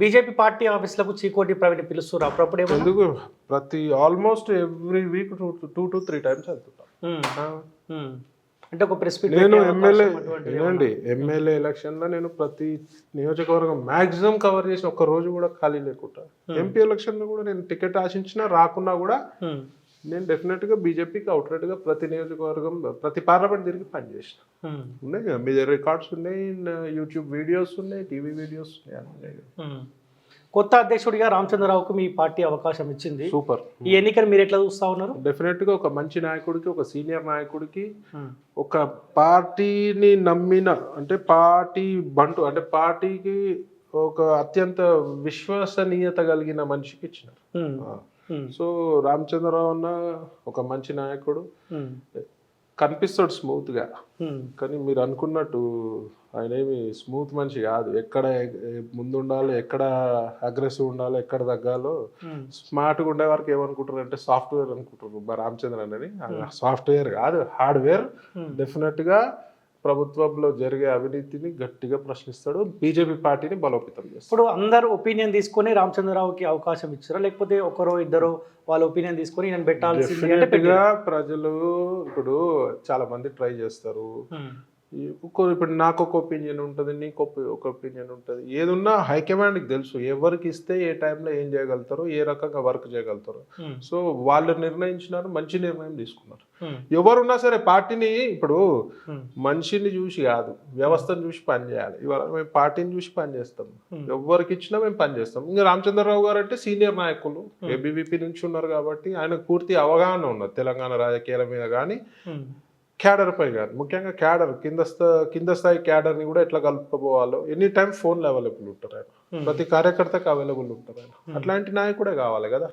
BJP party ఆఫీసులకు చీకోటి ప్రవీణ్ పిలుస్తారు అప్పుడప్పుడు ఎందుకు? ప్రతి almost every week two two to three times వెళ్తుంటా. అంటే ఒక ప్రెస్ మీట్ నేను ఎమ్మెల్యే వినండి ఎమ్మెల్యే ఎలక్షన్లో నేను ప్రతి నియోజకవర్గం మాక్సిమం కవర్ చేసిన ఒక్క రోజు కూడా ఖాళీ లేకుండా. ఎంపీ ఎలక్షన్లో కూడా నేను టికెట్ ఆశించినా రాకున్నా కూడా నేను డెఫినెట్గా బీజేపీకి అవుట్లెట్గా ప్రతి నియోజకవర్గం ప్రతి పార్లమెంట్ తిరిగి పనిచేసిన ఉమ్, ఉన్నాయి కదా, మీ రికార్డ్స్ ఉన్నాయి యూట్యూబ్ వీడియోస్ ఉన్నాయి టీవీ వీడియోస్ ఉన్నాయి. ఉమ్. కొత్త అధ్యక్షుడిగా రామచంద్రరావుకు మీ పార్టీ అవకాశం ఇచ్చింది. సూపర్ ఈ ఎన్నికను మీరు ఎట్లా చూస్తా ఉన్నారు? డెఫినెట్గా ఒక మంచి నాయకుడికి ఒక సీనియర్ నాయకుడికి ఉమ్, ఒక పార్టీని నమ్మిన అంటే పార్టీ బంటు అంటే పార్టీకి ఒక అత్యంత విశ్వసనీయత కలిగిన మనిషికి ఇచ్చినారు సో రామచంద్రరావు అన్న ఒక మంచి నాయకుడు. ఉమ్, కనిపిస్తాడు స్మూత్గా ఉమ్, కానీ మీరు అనుకున్నట్టు ఆయన ఏమి స్మూత్ మనిషి కాదు. ఎక్కడ ముందు ఉండాలి ఎక్కడ అగ్రెసివ్ ఉండాలి ఎక్కడ తగ్గాలో స్మార్ట్గా ఉండే వారికి ఏమనుకుంటారు అంటే సాఫ్ట్వేర్ అనుకుంటారు. రామచంద్రన్ అని. సాఫ్ట్వేర్ కాదు హార్డ్వేర్ Hmm. ప్రభుత్వంలో జరిగే అవినీతిని గట్టిగా ప్రశ్నిస్తాడు. బీజేపీ పార్టీని బలోపేతం చేస్తాడు. ఇప్పుడు అందరు ఒపీనియన్ తీసుకొని రామచంద్రరావుకి అవకాశం ఇచ్చారా? లేకపోతే ఒకరో ఇద్దరు వాళ్ళ ఒపీనియన్ తీసుకొని నేను పెట్టాల్సింది అంటే డెఫినెట్గా ప్రజలు ఇప్పుడు చాలా మంది ట్రై చేస్తారు. ఒక్కో ఇప్పుడు నాకు ఒక ఒపీనియన్ ఉంటుంది నీకు ఒక- ఒపీనియన్ ఉంటుంది. ఏదున్నా హైకమాండ్కి తెలుసు. ఎవరికి ఇస్తే ఏ టైంలో ఏం చేయగలుగుతారో ఏ రకంగా వర్క్ చేయగలుగుతారు. ఉమ్, సో వాళ్ళు నిర్ణయించినారు మంచి నిర్ణయం తీసుకున్నారు. ఉమ్, ఎవరున్నా సరే పార్టీని ఇప్పుడు ఉమ్, మనిషిని చూసి కాదు వ్యవస్థను చూసి పని చేయాలి. ఇవాళ మేము పార్టీని చూసి పని చేస్తాం. Hmm. ఎవరికి ఇచ్చినా మేము పని చేస్తాం. ఇంకా రామచంద్రరావు గారు అంటే సీనియర్ నాయకులు. ఏబీవీపీ నుంచి ఉన్నారు కాబట్టి ఆయనకు పూర్తి అవగాహన ఉన్నది. తెలంగాణ రాజకీయాల మీద కానీ ఉమ్, క్యాడర్ పై కాదు. ముఖ్యంగా క్యాడర్ కింద కింద స్థాయి క్యాడర్ని కూడా ఎట్లా కలుపుకోవాలో ఎనీ టైం ఫోన్లు అవైలబుల్ ఉంటారు ఆయన. ప్రతి కార్యకర్తకు అవైలబుల్ ఉంటారు ఆయన. అట్లాంటి నాయకుడే కావాలి కదా.